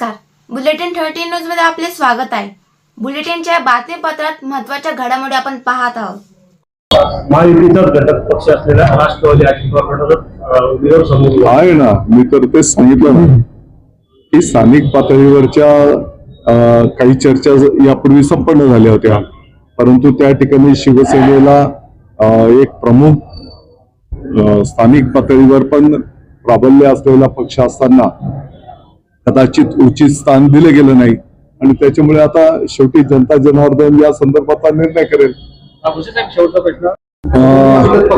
नमस्कार. Bulletin thirty न्यूजमध्ये आपले स्वागत आहे. बुलेटिनच्या बातमीपत्रात महत्त्वाच्या घडामोडी आपण पाहत आहोत. महायुतीचाच घटक पक्ष असलेल्या राष्ट्रवादी अजित पवार गटाचा विरोध समोर आहे ना मी तर तेच सांगितलं ना. की स्थानिक पातळीवरच्या काही चर्चा यापूर्वी संपन्न झाल्या होत्या. परंतु त्या ठिकाणी शिवसेनेला एक प्रमुख स्थानिक पातळीवर पण प्राबल्य असलेला पक्ष असताना कदाचित उचित स्थान दिलं गेलं नाही. आणि त्याच्यामुळे आता शेवटी जनता जनार्दन या संदर्भातला निर्णय करेल.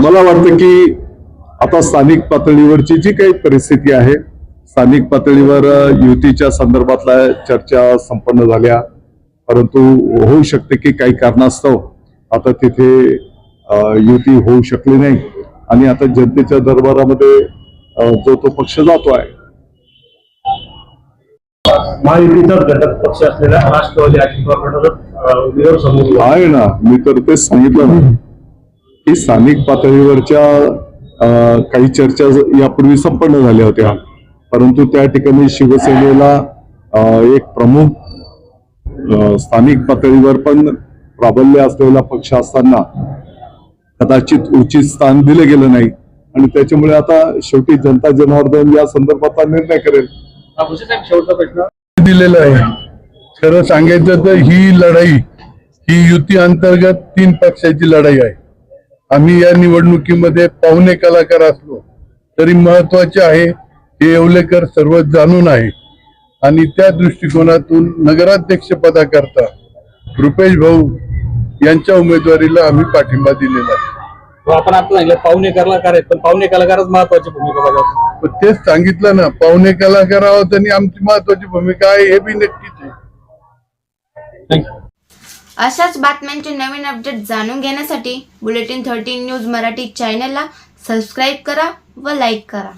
मला वाटतं की आता स्थानिक पातळीवरची जी काही परिस्थिती आहे स्थानिक पातळीवर युतीच्या संदर्भातल्या चर्चा संपन्न झाल्या. परंतु होऊ शकते की काही कारणास्तव आता तिथे युती होऊ शकली नाही. आणि आता जनतेच्या दरबारामध्ये जो तो पक्ष जातो आहे महायुतीचाच घटक पक्ष असलेल्या राष्ट्रवादी अजित पवार गटाचा विरोध समोर आहे. ना. मी तर तेच सांगितलं ना. की स्थानिक पातळीवरच्या अं, काही चर्चा ज- यापूर्वी संपन्न झाल्या होत्या. परंतु त्या ठिकाणी शिवसेनेला अं, एक प्रमुख अं, स्थानिक पातळीवर पण प्राबल्य असलेला पक्ष असताना कदाचित उचित स्थान दिलं गेलं नाही. आणि त्याच्यामुळे आता शेवटी जनता जनार्दन या संदर्भातला निर्णय करेल. भुसे साहेब शेवटचा प्रश्न. दिलेलं आहे. खरं सांगायचं तर ही लढाई ही युती अंतर्गत तीन पक्षाची लढाई आहे. आम्ही या निवडणुकीमध्ये पाहुणे कलाकार असलो तरी महत्त्वाचे आहे हे येवलेकर सर्व जाणून आहे. आणि त्या दृष्टिकोनातून नगराध्यक्ष पदाकरता रुपेश भाऊ यांच्या उमेदवारीला आम्ही पाठिंबा दिलेला आहे. आपण आता सांगितलं पाहुणे कलाकार आहेत पण पाहुणे कलाकारच महत्वाची भूमिका बजावतात. पण तेच सांगितलं ना पाहुणे कलाकार आहोत आणि आमची महत्वाची भूमिका आहे हे बी नक्कीच आहे. थँक्यू अशाच बातम्यांचे नवीन अपडेट जाणून घेण्यासाठी बुलेटिन थर्टी न्यूज मराठी चॅनलला सबस्क्राईब करा व लाईक करा.